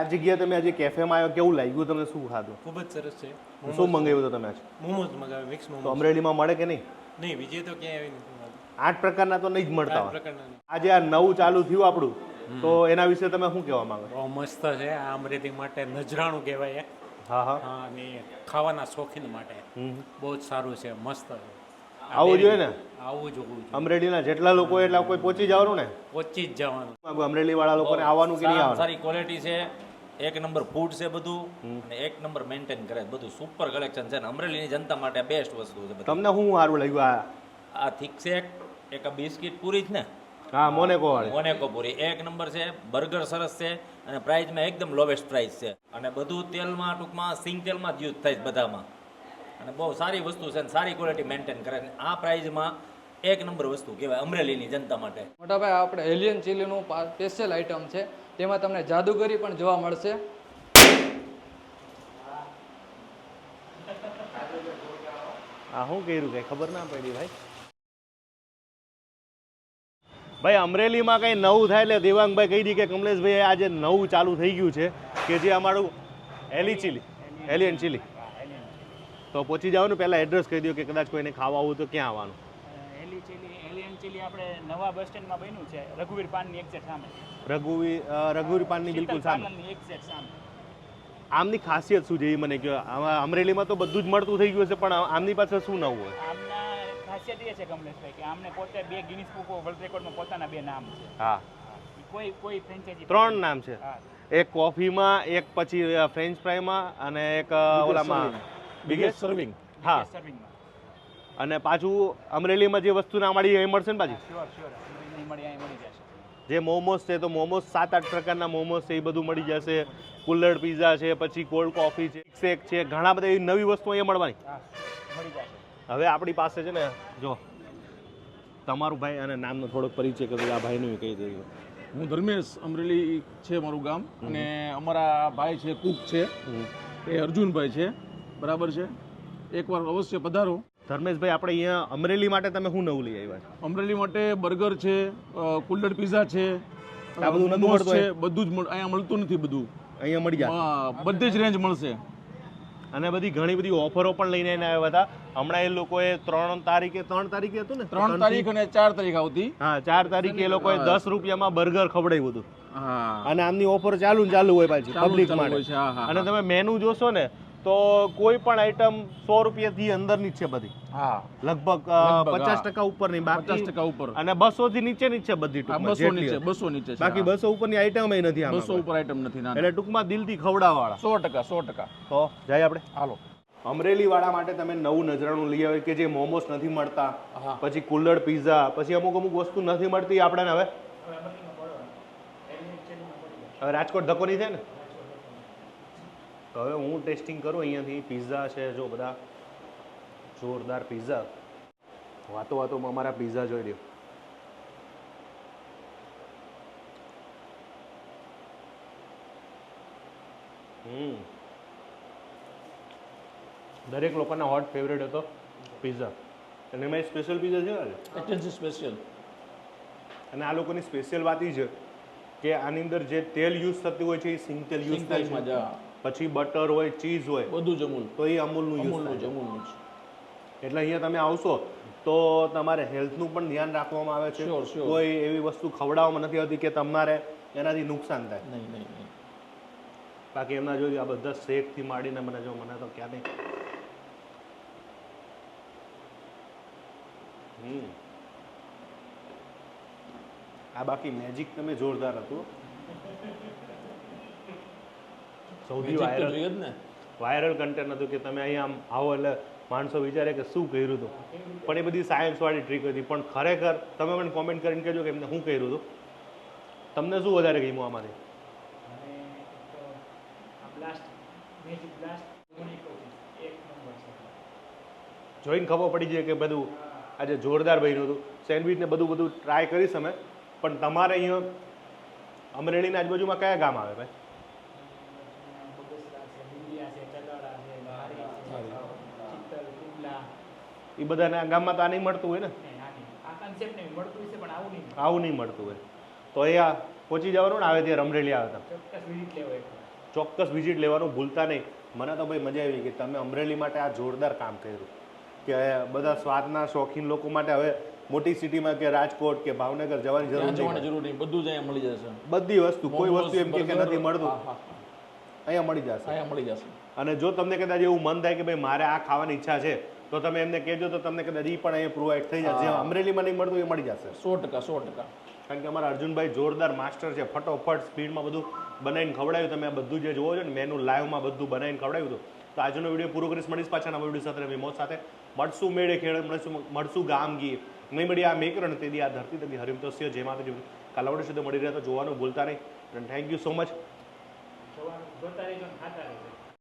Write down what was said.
આ જગ્યાએ તમે આજે કેફેમાં આવ્યો કેવું લાગ્યું તમને? શું ખાધું? ખૂબ જ સરસ છે. શું મંગાવ્યું હતું તમે આજે? મોમોઝ મંગાવ્યું મિક્સ મોમોઝ. અમરેલીમાં મળે કે નહીં? નહીં બીજે તો ક્યાંય આવી નથી આઠ પ્રકારના તો નહીં જ મળતા. આજે આ નવું ચાલુ થયું આપણું. તો એના વિશે તમે શું કહેવા માંગો? બહુ મસ્ત છે. આ અમરેલી માટે નજરાણું કહેવાય. હા હા. હા અને ખાવાના શોખીન માટે. બહુ જ સારું છે. મસ્ત છે. આવું જોઈએ ને? આવું જોવું અમરેલીના જેટલા લોકો એટલા કોઈ પહોંચી જવાનું ને? પહોંચી જ જવાનું. અમરેલી વાળા લોકોને આવવાનું કે નહીં આવવાનું? સારી ક્વોલિટી છે. એક નંબર ફૂડ છે બધું અને એક નંબર મેન્ટેન કરે. છે બધું સુપર કલેક્શન છે ને અમરેલીની જનતા માટે બેસ્ટ વસ્તુ છે તમને શું સારું લાગ્યું આ? આ થીક શેક એક આ બિસ્કિટ પૂરી જ ને? હા મોનેકો મોનેકો પૂરી. એક નંબર છે બર્ગર સરસ છે અને પ્રાઇસમાં એકદમ લોવેસ્ટ પ્રાઇસ છે. અને બધું તેલમાં ટૂંકમાં સિંગ તેલમાં જ યુઝ થાય છે બધામાં. અને બહુ સારી વસ્તુ છે અને સારી ક્વોલિટી મેન્ટેન કરે. છે આ પ્રાઇઝમાં એક નંબર વસ્તુ કહેવાય અમરેલીની જનતા માટે. મોટાભાઈ આપણે એલિયન ચીલીનું સ્પેશિયલ આઇટમ છે. તેમાં તમને જાદુગરી પણ જોવા મળશે. આ શું કર્યું કઈ ખબર ના પડી ભાઈ. ભાઈ અમરેલીમાં કંઈ નવું થાય એટલે દેવાંગભાઈ કહી દી કે કમલેશભાઈ આજે નવું ચાલુ થઈ ગયું છે કે જે અમારું એલી ચીલી એલિયન ચીલી. તો પહોંચી જવાનું પહેલાં એડ્રેસ કહી દો કે કદાચ કોઈને ખાવા આવું તો ક્યાં આવવાનું? એલી ચીલી એલિયન ચીલી આપણે નવા બસ સ્ટેન્ડમાં બન્યું છે. રઘુવીર પાનની એક્ઝેક્ટ સામે. રઘુવીર રઘુવીર પાનની બિલકુલ સામે. એક્ઝેક્ટ સામે. આમની ખાસિયત શું છે એ મને કહો અમરેલીમાં તો બધું જ મળતું થઈ ગયું છે પણ આમની પાસે શું નવું હોય? આમના ખાસિયત એ છે કમલેશભાઈ કે આમને પોતે બે ગિનિસ બુક વર્લ્ડ રેકોર્ડમાં પોતાના બે નામ છે. હા. કોઈ કોઈ ફ્રેન્ચાઇઝી ત્રણ નામ છે. હા. એક કોફીમાં એક પછી ફ્રેન્ચ ફ્રાઈમાં અને એક ઓલામાં. બિગેસ્ટ સર્વિંગ હા. સર્વિંગમાં અને પાછું અમરેલીમાં જે વસ્તુ ના મળી એ મળશે ને પાછી? શ્યોર શ્યોર નહીં મળી અહીં મળી જશે. જે મોમોસ છે તો મોમોસ સાત આઠ પ્રકારના મોમોસ છે એ બધું મળી જશે. કુલ્લડ પીઝા છે પછી કોલ્ડ કોફી છે શેક છે ઘણા બધા એવી નવી વસ્તુ અહીંયા મળવાની. હા મળી જશે. હવે આપણી પાસે છે ને જો તમારું ભાઈ અને નામનો થોડોક પરિચય કરો આ ભાઈનું કહી દઈએ. હું ધર્મેશ અમરેલી છે મારું ગામ અને અમારા ભાઈ છે કુક છે. એ અર્જુનભાઈ છે બરાબર છે. એકવાર અવશ્ય પધારો. ધર્મેશભાઈ આપણે અહીંયા અમરેલી માટે તમે શું નવું લઈ આવ્યા છો? અમરેલી માટે બર્ગર છે કુલ્લડ પીઝા છે આ બધું નથી મળતું છે બધું જ અહીંયા મળતું નથી બધું. અહીંયા મળી જાય? બધી જ રેન્જ મળશે. અને બધી ઘણી બધી ઓફરો પણ લઈને એને આવ્યા હતા. હમણાં એ લોકોએ ત્રણ તારીખે ત્રણ તારીખે હતું ને? ત્રણ તારીખ અને ચાર તારીખ આવતી. હા ચાર તારીખે એ લોકોએ દસ રૂપિયામાં બર્ગર ખવડાવ્યું હતું. અને આમની ઓફર ચાલુ ચાલુ હોય પાછી પબ્લિક માટે. અને તમે મેનુ જોશો ને તો કોઈ પણ આઈટમ સો રૂપિયાથી અંદરની ની છે બધી. હા. લગભગ પચાસ. ટકા ઉપરની પચાસ બાકી ટકા ઉપર. અને બસો થી નીચેની જ છે બધી બસો નીચે બસો નીચે બાકી. બસો ઉપરની આઈટમ નથી બસો ઉપર આઈટમ નથી ના એટલે ટૂંકમાં દિલથી ખવડાવવાળા. સો ટકા સો ટકા. તો જાય આપણે. હાલો. અમરેલી વાળા માટે તમે નવું નજરાણું લઈ આવે કે જે મોમોસ નથી મળતા પછી કુલ્લડ પીઝા પછી અમુક અમુક વસ્તુ નથી મળતી આપણે હવે? હવે રાજકોટ ધક્કો નહીં થાય ને? તો હવે હું ટેસ્ટિંગ કરું અહીંયાથી. પીઝા છે જો બધા જોરદાર પીઝા. વાતો વાતોમાં અમારા પીઝા જોઈ લ્યો હમ. દરેક લોકોના હોટ ફેવરેટ હતો પીઝા. અને એમાં સ્પેશિયલ પીઝા છે? સ્પેશિયલ અને આ લોકોની સ્પેશિયલ વાત એ છે કે આની અંદર જે તેલ યુઝ થતું હોય છે એ સિંગ તેલ યુઝ થાય છે. પછી બટર હોય ચીઝ હોય બધું જ અમૂલ તો એ અમૂલનું અમૂલનું જ અમૂલનું જ. એટલે અહીંયા તમે આવશો તો તમારે હેલ્થનું પણ ધ્યાન રાખવામાં આવે છે. કોઈ એવી વસ્તુ ખવડાવવામાં નથી આવતી કે તમારે એનાથી નુકસાન થાય. નહીં નહીં નહીં. બાકી એમના જોયું આ બધા શેકથી માંડીને મને જો મને તો ક્યાં નહીં. આ બાકી મેજિક તમે જોરદાર હતું. સૌથી વાયરલ ને. વાયરલ કન્ટેન્ટ હતું કે તમે અહીંયા આમ આવો એટલે માણસો વિચારે કે શું કર્યું હતું. પણ એ બધી સાયન્સવાળી ટ્રીક હતી. પણ ખરેખર તમે મને કોમેન્ટ કરીને કહેજો કે એમને શું કર્યું હતું. તમને શું વધારે ગમ્યું આમાંથી? અને તો આ બ્લાસ્ટ મેજિક બ્લાસ્ટ એક નંબર છે. જોઈને ખબર પડી જાય કે બધું આજે જોરદાર બન્યું હતું. સેન્ડવિચ ને બધું બધું ટ્રાય કરીશ અમે. પણ તમારે અહીંયા અમરેલીની આજુબાજુમાં કયા ગામ આવે ભાઈ બગસરા છે બુંદિયા છે ચલાડા છે ધારી છે ચિત્તલ કુંડલા એ બધાના ગામમાં તો આ નહીં મળતું હોય ને? ને આની આ કન્સેપ્ટ નહીં મળતું છે પણ આવું નહીં મળતું. હોય. તો અહીંયા પહોંચી જવાનું ને આવે ત્યારે અમરેલી આવે ચોક્કસ વિઝિટ લેવો એક ચોક્કસ વિઝિટ લેવાનું ભૂલતા નહીં. મને તો ભાઈ મજા આવી કે તમે અમરેલી માટે આ જોરદાર કામ કર્યું. કે બધા સ્વાદના શોખીન લોકો માટે હવે મોટી સિટીમાં કે રાજકોટ કે ભાવનગર જવાની જરૂર જરૂર નહીં. બધું જ અહીંયા મળી જશે. બધી વસ્તુ કોઈ વસ્તુ એમ કે કે નથી મળતું. અહીંયા મળી જશે. અહીંયા મળી જશે. અને જો તમને કદાચ એવું મન થાય કે ભાઈ મારે આ ખાવાની ઈચ્છા છે તો તમે એમને કહેજો તો તમને કદાચ એ પણ અહીંયા પ્રોવાઈડ થઈ જશે અમરેલીમાં નહીં મળતું એ મળી જશે. સો ટકા સો ટકા. કારણ કે અમારા અર્જુનભાઈ જોરદાર માસ્ટર છે ફટોફટ સ્પીડમાં બધું બનાવીને ખવડાવ્યું. તમે આ બધું જે જોવો છો ને મેનુ લાઈવમાં બધું બનાવીને ખવડાવ્યું હતું. તો આજનો વીડિયો પૂરો કરીશ. મળીશ પાછા નવા વીડિયો સાથે વિમોદ સાથે. મળશું મેળે ખેડ મળશું મળશું ગામ ગી નહીં મળી આ મેકરણ તેથી આ ધરતી તથી હરિમ તો જય માતાજી. કાલાવડી સુધી મળી રહ્યા તો જોવાનું ભૂલતા નહીં. થેન્ક યુ સો મચ જોવાનું જોતા રહેજો ખાતા રહેજો.